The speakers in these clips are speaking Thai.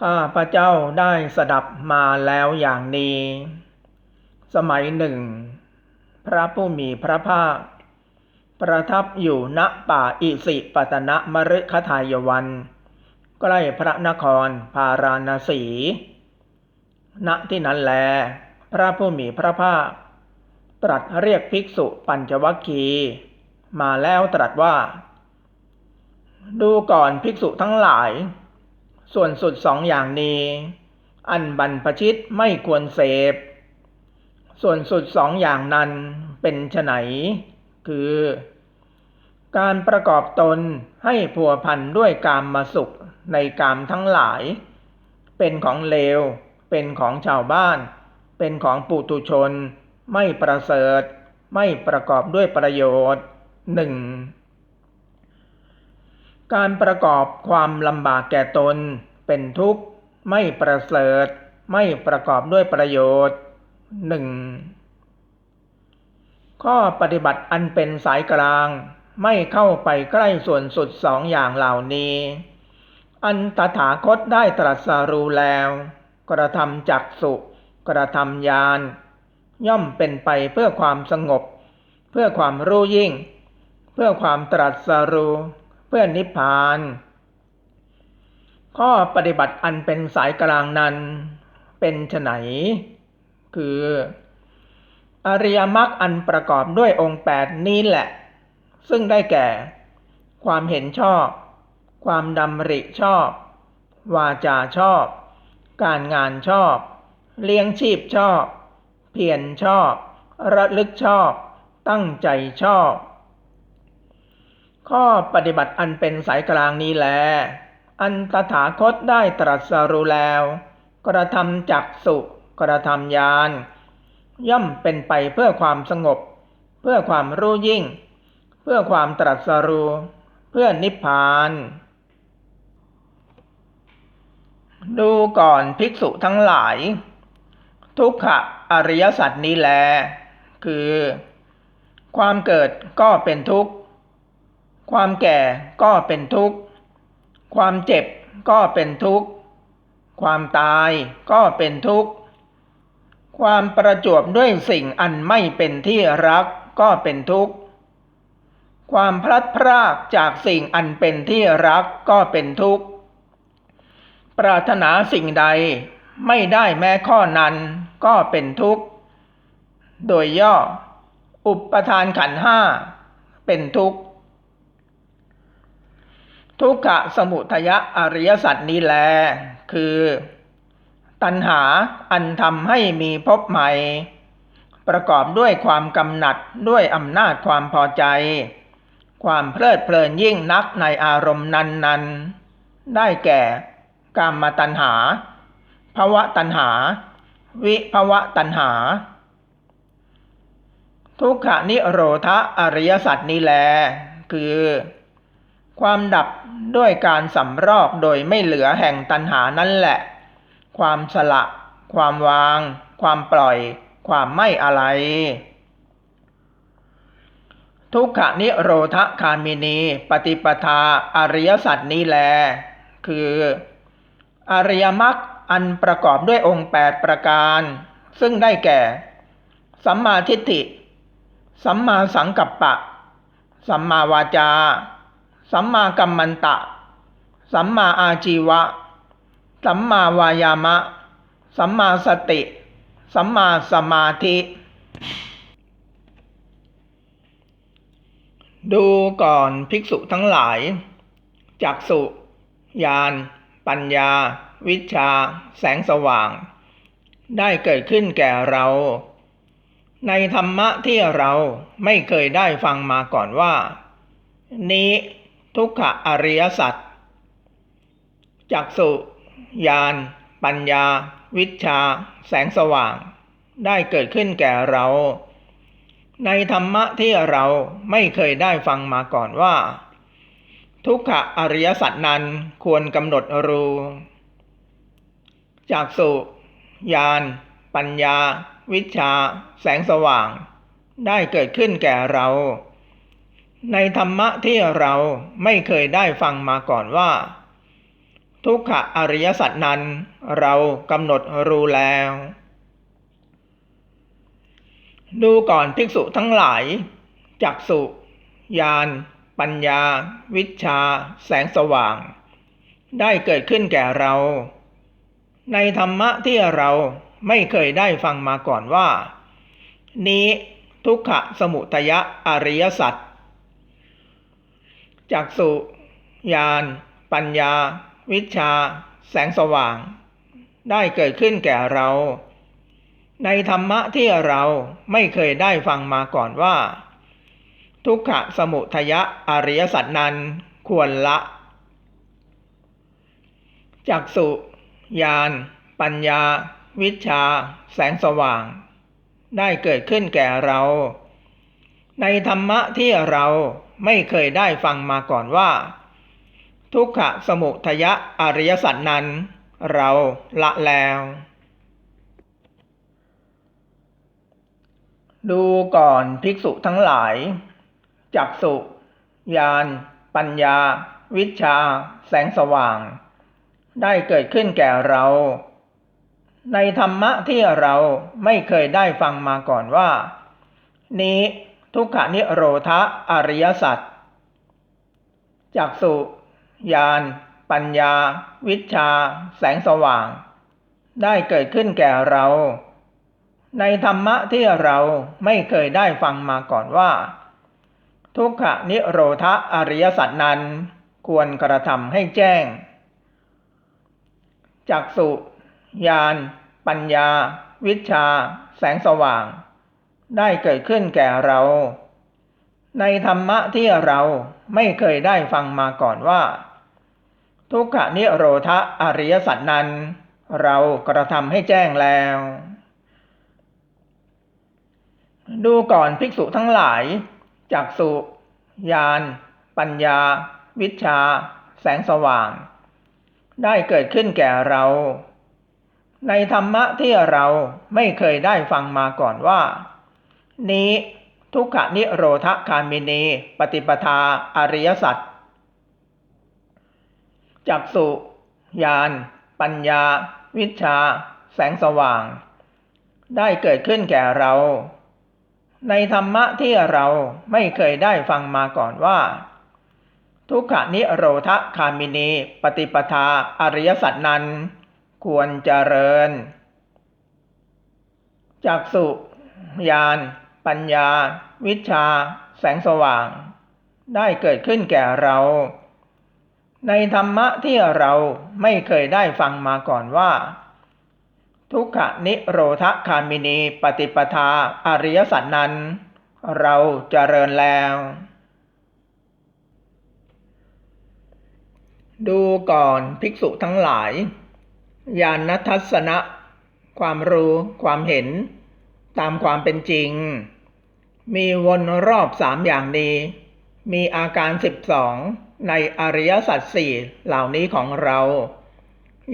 ข้าพระเจ้าได้สดับมาแล้วอย่างนี้ สมัยหนึ่ง พระผู้มีพระภาค ประทับอยู่ณป่าอิสิปตนมฤคทายวัน ใกล้พระนครพาราณสี ณที่นั้นแล พระผู้มีพระภาค ตรัสเรียกภิกษุปัญจวัคคีย์มาแล้วตรัสว่า ดูก่อนภิกษุทั้งหลาย ส่วนสุดสองอย่างนี้ อันบรรพชิตไม่ควรเสพ ส่วนสุดสองอย่างนั้นเป็นไฉนคือ การประกอบตนให้ผัวพันด้วยกามมาสุขในกามทั้งหลาย เป็นของเลว เป็นของชาวบ้าน เป็นของปุตุชน ไม่ประเสริฐ ไม่ประกอบด้วยประโยชน์หนึ่ง การประกอบความลำบากแก่ตน เป็นทุกข์ ไม่ประเสริฐ ไม่ประกอบด้วยประโยชน์หนึ่งข้อปฏิบัติอันเป็นสายกลาง ไม่เข้าไปใกล้ส่วนสุดสองอย่างเหล่านี้ อันตถาคตได้ตรัสรู้แล้ว กระทำจักสุกระทำญาณย่อมเป็นไปเพื่อความสงบ เพื่อความรู้ยิ่ง เพื่อความตรัสรู้ พื่อนิพพาน ข้อปฏิบัติอันเป็นสายกลางนั้นเป็นไนคือ อริยมรรคอันประกอบด้วยองค์แปดนี้แหละ ซึ่งได้แก่ ความเห็นชอบ ความดำริชอบ วาจาชอบ การงานชอบ เลี้ยงชีพชอบ เพียรชอบ ระลึกชอบ ตั้งใจชอบ ข้อปฏิบัติอันเป็นสายกลางนี้แล อันตถาคตได้ตรัสรู้แล้ว กระทำจักสุกระทำญาณย่อมเป็นไปเพื่อความสงบ เพื่อความรู้ยิ่ง เพื่อความตรัสรู้เพื่อนิพพาน ดูก่อนภิกษุทั้งหลาย ทุกขะอริยสัจนี้แล คือ ความเกิดก็เป็นทุกข์ ความแก่ก็เป็นทุกข์ ความเจ็บก็เป็นทุกข์ ความตายก็เป็นทุกข์ ความประจวบด้วยสิ่งอันไม่เป็นที่รักก็เป็นทุกข์ ความพลัดพรากจากสิ่งอันเป็นที่รักก็เป็นทุกข์ ปรารถนาสิ่งใดไม่ได้แม้ข้อนั้นก็เป็นทุกข์ โดยย่อ อุปทานขันห้าเป็นทุกข์ ทุกขะสมุทยะอริยสัจนี้แล คือ ตัณหาอันทำให้มีภพใหม่ ประกอบด้วยความกำหนัดด้วยอำนาจความพอใจ ความเพลิดเพลินยิ่งนักในอารมณ์นั้นๆ ได้แก่กามตัณหาภวะตัณหา วิภวะตัณหา ทุกขนิโรธอริยสัจนี้แล คือ ความดับด้วยการสำรอกโดยไม่เหลือแห่งตัณหานั่นแหละ ความสละ ความวาง ความปล่อย ความไม่อะไร ทุกขานิโรธคามินี ปฏิปทาอริยสัจนี้แล คือ อริยมรรคอันประกอบด้วยองค์แปดประการ ซึ่งได้แก่ สัมมาทิฏฐิ สัมมาสังกัปปะ สัมมาวาจา สัมมากัมมันตะ สัมมาอาชีวะ สัมมาวายามะ สัมมาสติ สัมมาสมาธิ ดูก่อนภิกษุทั้งหลาย จักสุญาณปัญญา วิชา แสงสว่าง ได้เกิดขึ้นแก่เรา ในธรรมะที่เราไม่เคยได้ฟังมาก่อนว่า นี้ ทุกขอริยสัจจักสุญาณ ปัญญา วิชา แสงสว่าง ได้เกิดขึ้นแก่เรา ในธรรมะที่เราไม่เคยได้ฟังมาก่อนว่า ทุกขอริยสัจนั้นควรกำหนดรู้จากสุญาณ ปัญญา วิชา แสงสว่าง ได้เกิดขึ้นแก่เรา ในธรรมะที่เราไม่เคยได้ฟังมาก่อนว่า ทุกขอริยสัจนั้นเรากำหนดรู้แล้ว ดูก่อนภิกษุทั้งหลาย จักสุญาณปัญญา วิชา แสงสว่าง ได้เกิดขึ้นแก่เรา ในธรรมะที่เราไม่เคยได้ฟังมาก่อนว่า นี้ทุกขสมุทยะอริยสัจ จักสุญาณ ปัญญา วิชา แสงสว่าง ได้เกิดขึ้นแก่เรา ในธรรมะที่เราไม่เคยได้ฟังมาก่อนว่า ทุกขสมุทยะอริยสัจนั้นควรละ จักสุญาณ ปัญญา วิชา แสงสว่าง ได้เกิดขึ้นแก่เรา ในธรรมะที่เรา ไม่เคยได้ฟังมาก่อนว่า ทุกขสมุทยะอริยสัจนั้น เราละแล้ว ดูก่อนภิกษุทั้งหลาย จักสุญาณปัญญา วิชา แสงสว่าง ได้เกิดขึ้นแก่เรา ในธรรมะที่เราไม่เคยได้ฟังมาก่อนว่า นี้ ทุกขนิโรธะอริยสัจจักสุญาณปัญญา วิชา แสงสว่าง ได้เกิดขึ้นแก่เรา ในธรรมะที่เราไม่เคยได้ฟังมาก่อนว่า ทุกขนิโรธอริยสัจนั้นควรกระทำให้แจ้งจักสุญาณปัญญา วิชา แสงสว่าง ได้เกิดขึ้นแก่เรา ในธรรมะที่เราไม่เคยได้ฟังมาก่อนว่า ทุกขนิโรธอริยสัจนั้น เรากระทำให้แจ้งแล้ว ดูก่อนภิกษุทั้งหลายจักสุญาณปัญญา วิชา แสงสว่าง ได้เกิดขึ้นแก่เรา ในธรรมะที่เราไม่เคยได้ฟังมาก่อนว่า นี้ทุกขนิโรธคามินีปฏิปทาอริยสัจจักสุญาณปัญญา วิชา แสงสว่าง ได้เกิดขึ้นแก่เรา ในธรรมะที่เราไม่เคยได้ฟังมาก่อนว่า ทุกขนิโรธคามินีปฏิปทาอริยสัจนั้นควรเจริญจักสุญาณ ปัญญา วิชา แสงสว่าง ได้เกิดขึ้นแก่เรา ในธรรมะที่เราไม่เคยได้ฟังมาก่อนว่า ทุกขนิโรธคามินีปฏิปทาอริยสัจนั้น เราเจริญแล้ว ดูก่อนภิกษุทั้งหลาย ญาณทัศนะ ความรู้ความเห็นตามความเป็นจริง มีวนรอบสามอย่างนี้ มีอาการสิบสองในอริยสัจสี่เหล่านี้ของเรา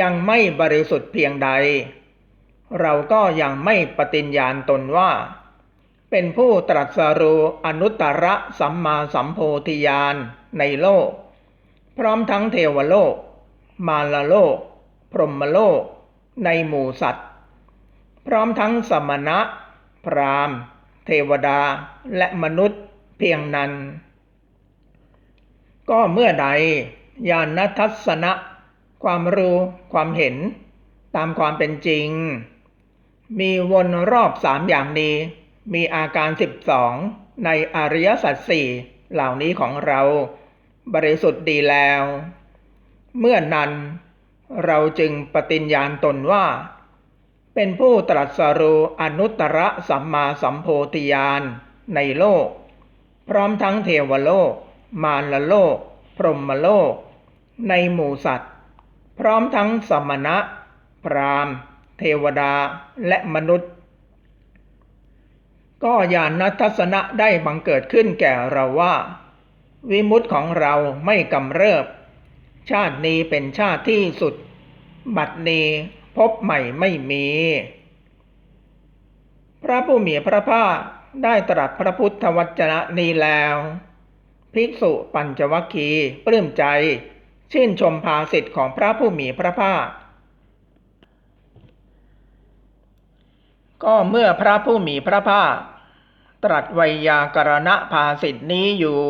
ยังไม่บริสุทธิ์เพียงใด เราก็ยังไม่ปฏิญญาณตนว่า เป็นผู้ตรัสรู้อนุตตรสัมมาสัมโพธิญาณในโลก พร้อมทั้งเทวโลก มารโลก พรหมโลก ในหมู่สัตว์ พร้อมทั้งสมณะ พรามณ์ เทวดาและมนุษย์เพียงนั้น ก็เมื่อใดญาณทัศนะ ความรู้ความเห็น ตามความเป็นจริง มีวนรอบสามอย่างนี้ มีอาการสิบสองในอริยสัจสี่เหล่านี้ของเรา บริสุทธิ์ดีแล้ว เมื่อนั้นเราจึงปฏิญญาณตนว่า เป็นผู้ตรัสรู้อนุตตรสัมมาสัมโพธิญาณในโลก พร้อมทั้งเทวโลก มารโลก พรหมโลก ในหมู่สัตว์ พร้อมทั้งสมณะ พรามเทวดาและมนุษย์ ก็ญาณทัศนะได้บังเกิดขึ้นแก่เราว่า วิมุตติของเราไม่กำเริบ ชาตินี้เป็นชาติที่สุด บัดนี้ พบใหม่ไม่มี พระผู้มีพระภาคได้ตรัสพระพุทธวจนะนี้แล้ว ภิกษุปัญจวัคคีย์ปลื้มใจ ชื่นชมภาสิทธิ์ของพระผู้มีพระภาค ก็เมื่อพระผู้มีพระภาค ตรัสไวยากรณภาสิทธินี้อยู่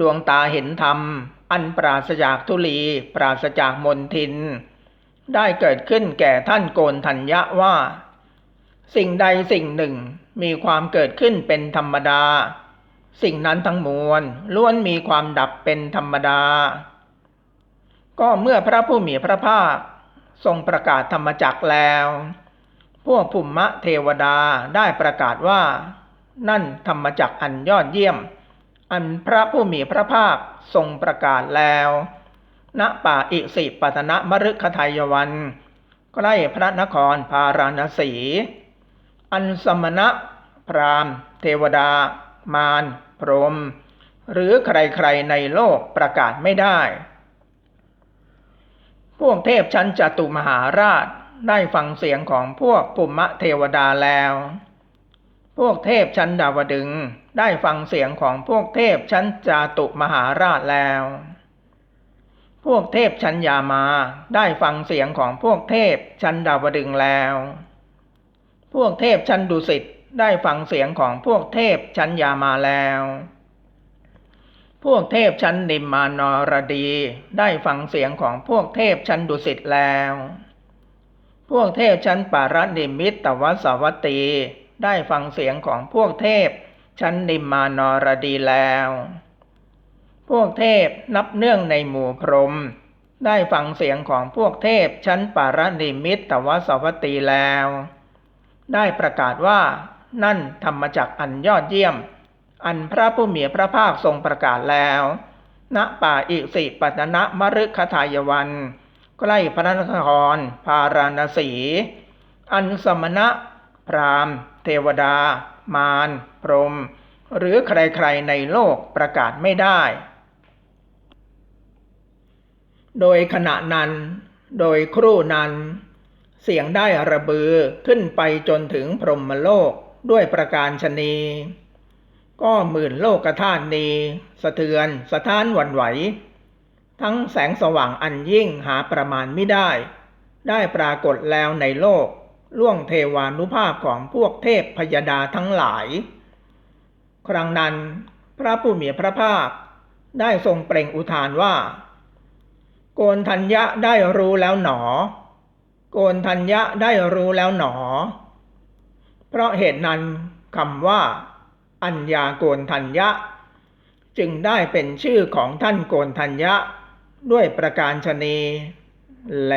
ดวงตาเห็นธรรม อันปราศจากทุลี ปราศจากมนทิน ได้เกิดขึ้นแก่ท่านโกนทัญญะว่า สิ่งใดสิ่งหนึ่งมีความเกิดขึ้นเป็นธรรมดา สิ่งนั้นทั้งมวลล้วนมีความดับเป็นธรรมดา ก็เมื่อพระผู้มีพระภาคทรงประกาศธรรมจักแล้ว พวกภูมิเทวดาได้ประกาศว่า นั่นธรรมจักอันยอดเยี่ยม อันพระผู้มีพระภาคทรงประกาศแล้ว ณป่าอิสิปตนะมฤคทายวัน ใกล้พระนครพาราณสี อันสมณะ พราหมณ์ เทวดา มารพรหมหรือใครๆในโลกประกาศไม่ได้ พวกเทพชั้นจตุมหาราชได้ฟังเสียงของพวกปุมมะเทวดาแล้ว พวกเทพชั้นดาวดึงได้ฟังเสียงของพวกเทพชั้นจตุมหาราชแล้ว พวกเทพชั้นยามาได้ฟังเสียงของพวกเทพชั้นดาวดึงแล้ว พวกเทพชั้นดุสิตได้ฟังเสียงของพวกเทพชั้นยามาแล้ว พวกเทพชั้นนิมมานรดีได้ฟังเสียงของพวกเทพชั้นดุสิตแล้ว พวกเทพชั้นปารนิมิตตวสวัตตีได้ฟังเสียงของพวกเทพชั้นนิมมานรดีแล้ว วกเทพนับเนื่องในหมู่พรหมได้ฟังเสียงของพวกเทพชั้นปารนิมิตตวสวัตตีแล้ว ได้ประกาศว่า นั่นธรรมจักอันยอดเยี่ยม อันพระผู้มีพระภาคทรงประกาศแล้ว ณป่าอิสิปตนะมฤคทายวัน ใกล้พระนครพาราณสี อันสมณะ พราหมณ์ เทวดา มาร พรหมหรือใครๆในโลกประกาศไม่ได้ โดยขณะนั้น โดยครู่นั้น เสียงได้ระบือขึ้นไปจนถึงพรหมโลกด้วยประการชนีก็หมื่นโลกธาตุนีสะเทือนสะท้านหวั่นไหว ทั้งแสงสว่างอันยิ่งหาประมาณไม่ได้ ได้ปรากฏแล้วในโลก ล่วงเทวานุภาพของพวกเทพพยดาทั้งหลาย ครั้งนั้น พระผู้มีพระภาคได้ทรงเปล่งอุทานว่า โกนธัญญะได้รู้แล้วหนอ โกนธัญญะได้รู้แล้วหนอ เพราะเหตุนั้นคำว่า อัญญาโกนธัญญะ จึงได้เป็นชื่อของท่านโกนธัญญะ ด้วยประการชนีแล